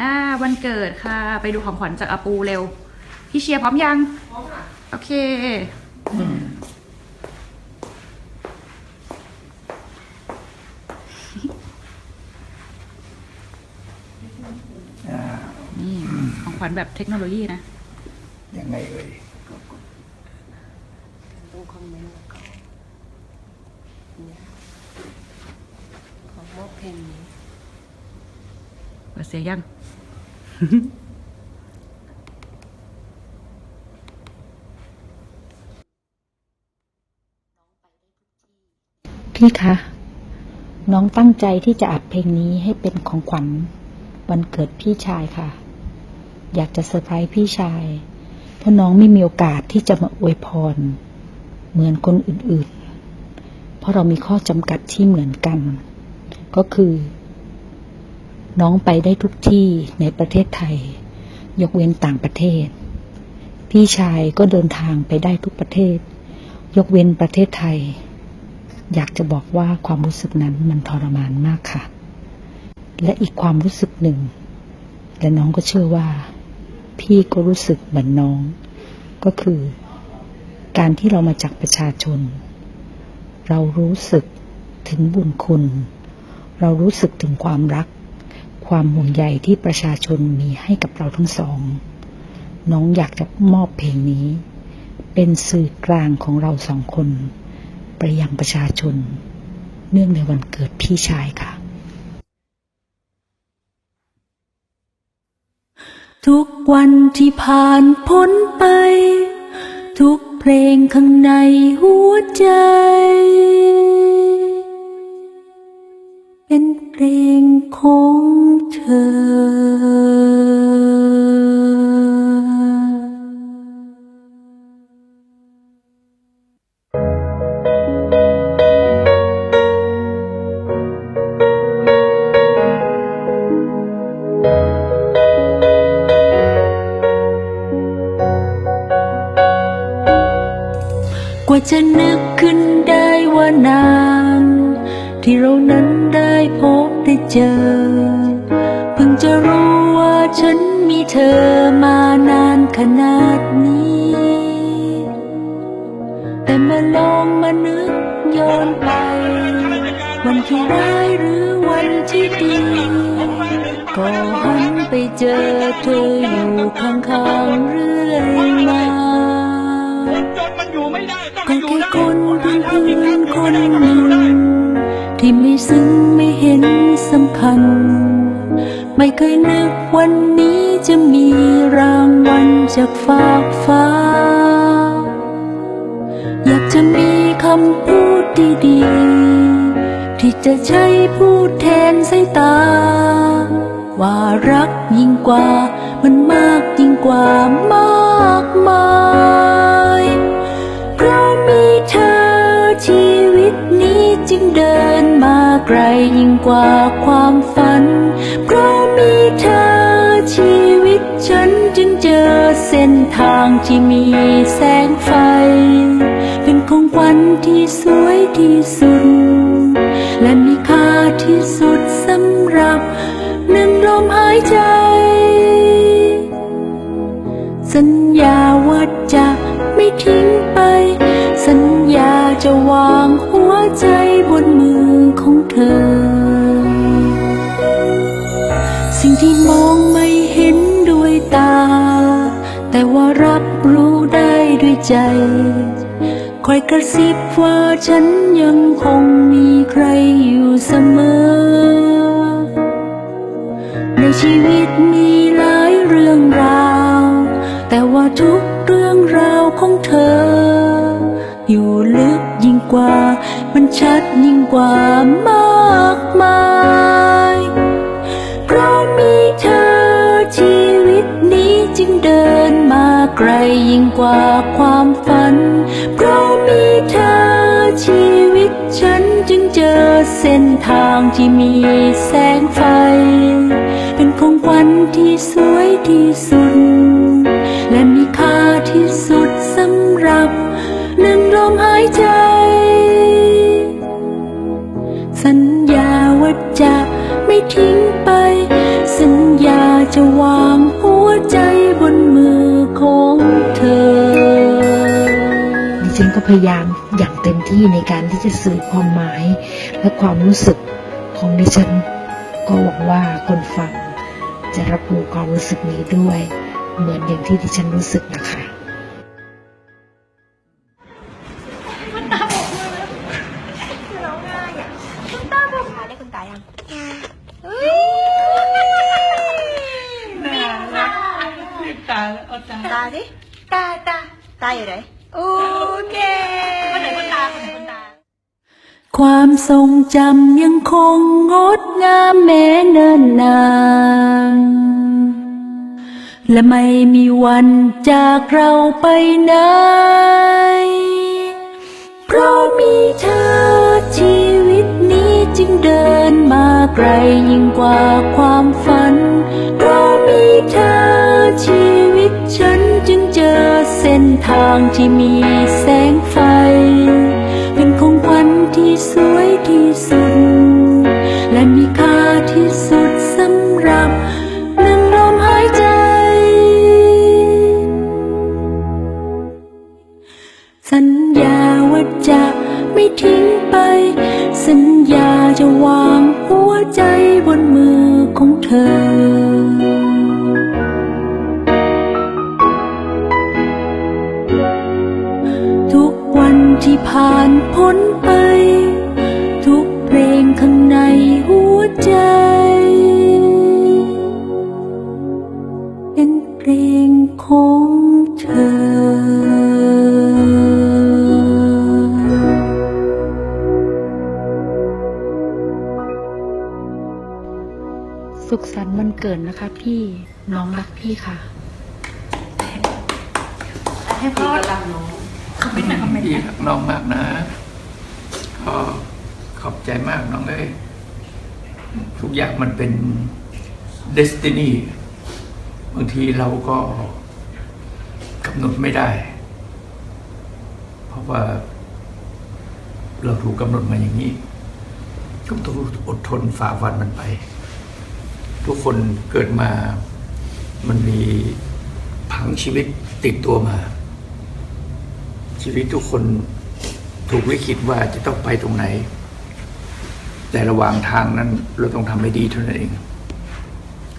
อ่าวันเกิดค่ะ ไปดูของขวัญจากอาปูเร็ว พี่เชียร์พร้อมยัง พร้อมค่ะ โอเค นี่ของขวัญแบบเทคโนโลยีนะ ยังไงเอ่ยต้องคอมเมนต์แล้วก็เนี่ยขอมอบเพลงนี้ เปิดเสียยัง พี่คะ น้องตั้งใจที่จะอัดเพลงนี้ให้เป็นของขวัญวันเกิดพี่ชายค่ะ อยากจะเซอร์ไพรส์พี่ชาย เพราะน้องไม่มีโอกาสที่จะมาอวยพร เหมือนคนอื่นๆ เพราะเรามีข้อจำกัดที่เหมือนกัน ก็คือ น้องไปได้ทุกที่ในประเทศไทย ยกเว้นต่างประเทศ พี่ชายก็เดินทางไปได้ทุกประเทศ ยกเว้นประเทศไทย อยากจะบอกว่าความรู้สึกนั้นมันทรมานมากค่ะ และอีกความรู้สึกหนึ่ง และน้องก็เชื่อว่า พี่ก็รู้สึกเหมือนน้อง ก็คือ การที่เรามาจากประชาชน เรารู้สึกถึงบุญคุณ เรารู้สึกถึงความรัก ความห่วงใยที่ประชาชนมีให้กับเราทั้งสอง น้องอยากจะมอบเพลงนี้ เป็นสื่อกลางของเราสองคนไปยังประชาชน เนื่องในวันเกิดพี่ชายค่ะ ทุกวันที่ผ่านพ้นไป ทุกเพลงข้างในหัวใจ เป็นเพลงของ ว่าจะนึกขึ้นได้ว่านาน ที่เรานั้นได้พบได้เจอ จะรู้ว่าฉันมีเธอมานานขนาดนี้ แต่เมื่อลองมานึกย้อนไป วันที่ร้ายหรือวันที่ดี ก็หันไปเจอเธออยู่ข้างๆเรื่อยมาจนมันอยู่ไม่ได้ต้องก็อยู่แค่คนเพื่อนเพื่อนคนหนึ่งที่ไม่ซึ้งไม่เห็นสำคัญ ไม่เคยนึกวันนี้จะมีรางวัลจากฟากฟ้า อยากจะมีคำพูดดีๆ ที่จะใช้พูดแทนสายตา ว่ารักยิ่งกว่า มันมากยิ่งกว่ามากมายเพราะมีเธอชีวิตนี้จึงเดินมาไกลยิ่งกว่าความฝัน เธอ ชีวิตฉันจึงเจอเส้นทางที่มีแสงไฟ เป็นของขวัญที่สวยที่สุด และมีค่าที่สุดสำหรับหนึ่งลมหายใจ สัญญาว่าจะไม่ทิ้งไป สัญญาจะวางหัวใจบนมือของเธอ ใจ คอยกระซิบว่าฉันยังคงมีใครอยู่เสมอ ในชีวิตมีหลายเรื่องราว แต่ว่าทุกเรื่องราวของเธอ อยู่ลึกยิ่งกว่า มันชัดยิ่งกว่ามาก ยิ่งกว่าความฝัน เพราะมีเธอชีวิตฉันจึงเจอเส้นทางที่มีแสงไฟ เป็นของขวัญที่สวยที่สุด และมีค่า ฉันก็พยายามอย่างเต็มที่ในการที่จะสื่อความหมาย และความรู้สึกของดิฉัน ก็หวังว่าคนฟังจะรับรู้ความรู้สึกนี้ด้วย เหมือนอย่างที่ดิฉันรู้สึกนะคะตาสิตาตาตาอยู่ไหน โอเคคนไหนคนตาคนไหนคนตา ความทรงจำยังคงงดงามแม้เนิ่นนาน และไม่มีวันจากเราไปไหน เพราะมีเธอชีวิตนี้จึงเดินมาไกลยิ่งกว่าความฝัน เพราะมีเธอ ทางที่มีแสงไฟ เป็นของขวัญที่สวยที่สุด และมีค่าที่สุดสำหรับหนึ่งลมหายใจ สัญญาว่าจะไม่ทิ้งไป สัญญาจะวางหัวใจบนมือของเธอ สุขสันต์วันเกิดนะคะพี่น้องรักพี่ค่ะ ให้พ่อคอมเมนต์หน่อยคอมเมนต์พี่หน่อยรักน้องมากนะก็ขอบใจมากน้องเลยทุกอย่างมันเป็นเดสตินีบางทีเราก็กำหนดไม่ได้ เพราะว่า เราถูกกำหนดมาอย่างนี้ ก็ต้องอดทนฝ่าฟันมันไป ทุกคนเกิดมา มันมีผังชีวิตติดตัวมา ชีวิตทุกคนถูกลิขิตว่าจะต้องไปตรงไหน แต่ระหว่างทางนั้น เราต้องทำให้ดีเท่านั้นเอง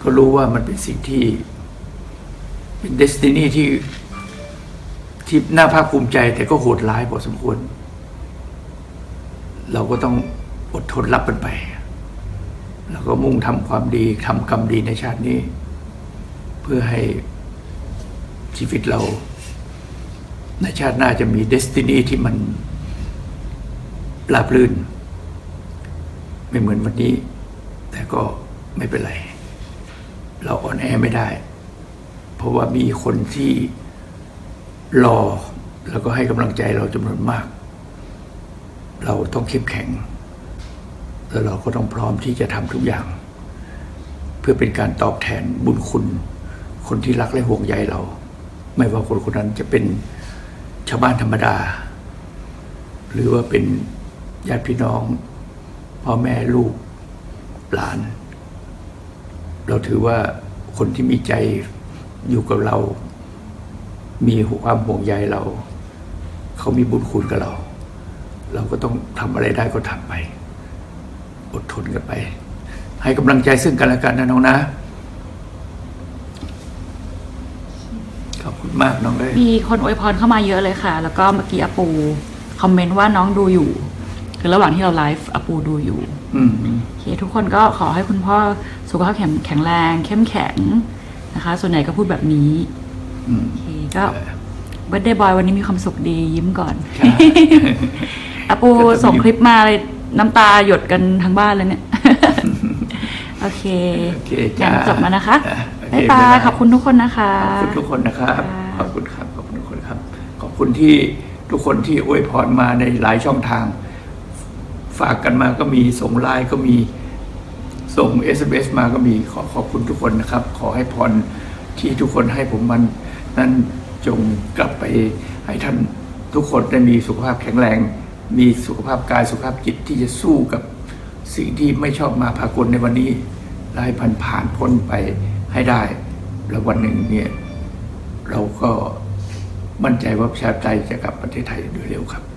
ก็รู้ว่ามันเป็นสิ่งที่ เป็นเดสตินีที่ที่น่าภาคภูมิใจ แต่ก็โหดร้ายพอสมควร เราก็ต้องอดทนรับมันไป แล้วก็มุ่งทำความดีทำกรรมดีในชาตินี้ เพื่อให้ชีวิตเรา ในชาติหน้าจะมีเดสตินีที่มันราบรื่น ไม่เหมือนวันนี้ แต่ก็ไม่เป็นไร เราอ่อนแอไม่ได้ เพราะว่ามีคนที่รอ แล้วก็ให้กำลังใจเราจำนวนมาก เราต้องเข้มแข็ง แล้วเราก็ต้องพร้อมที่จะทำทุกอย่าง เพื่อเป็นการตอบแทนบุญคุณ คนที่รักและห่วงใยเรา ไม่ว่าคนคนนั้นจะเป็นชาวบ้านธรรมดา หรือว่าเป็นญาติพี่น้องพ่อแม่ลูกหลาน เราถือว่าคนที่มีใจอยู่กับเรา มีความห่วงใยเรา เขามีบุญคุณกับเรา เราก็ต้องทำอะไรได้ก็ทำไป อดทนกันไป ให้กำลังใจซึ่งกันและกันนะน้องนะ ขอบคุณมากน้องเลย มีคนอวยพรเข้ามาเยอะเลยค่ะ แล้วก็เมื่อกี้อาปูคอมเมนต์ว่าน้องดูอยู่ คือระหว่างที่เราไลฟ์อาปูดูอยู่อืมโอเคทุกคนก็ขอให้คุณพ่อสุขภาพแข็งแข็งแรง เข้มแข็งนะคะ ส่วนใหญ่ก็พูดแบบนี้อืม โอเคก็เบิร์ดเดย์บอยวันนี้มีความสุขดียิ้มก่อนใช่อาปูส่งคลิปมาเลย น้ำตาหยดกันทั้งบ้านเลยเนี่ย โอเคโอเคงั้จ้านจบแล้วนะคะอ่โอเคบ๊ายบายขอบคุณทุกคนนะคะ ขอบคุณทุกคนนะครับค่ะขอบคุณครับ ขอบคุณทุกคนครับ ขอบคุณที่ทุกคนที่อวยพรมาในหลายช่องทาง ฝากกันมาก็มีส่งไลน์ก็มีส่ง SMS มาก็มีขอขอบคุณทุกคนนะครับ ขอให้พรที่ทุกคนให้ผมมันนั้นจงกลับไปให้ท่านทุกคนได้มีสุขภาพแข็งแรง มีสุขภาพกายสุขภาพจิตที่จะสู้กับสิ่งที่ไม่ชอบมาพากลในวันนี้และให้ผ่านผ่านพ้นไปให้ได้ แล้ววันหนึ่งเนี่ย เราก็มั่นใจว่าประชาธิปไตยจะกลับประเทศไทยโดยเร็วครับขอบคุณครับ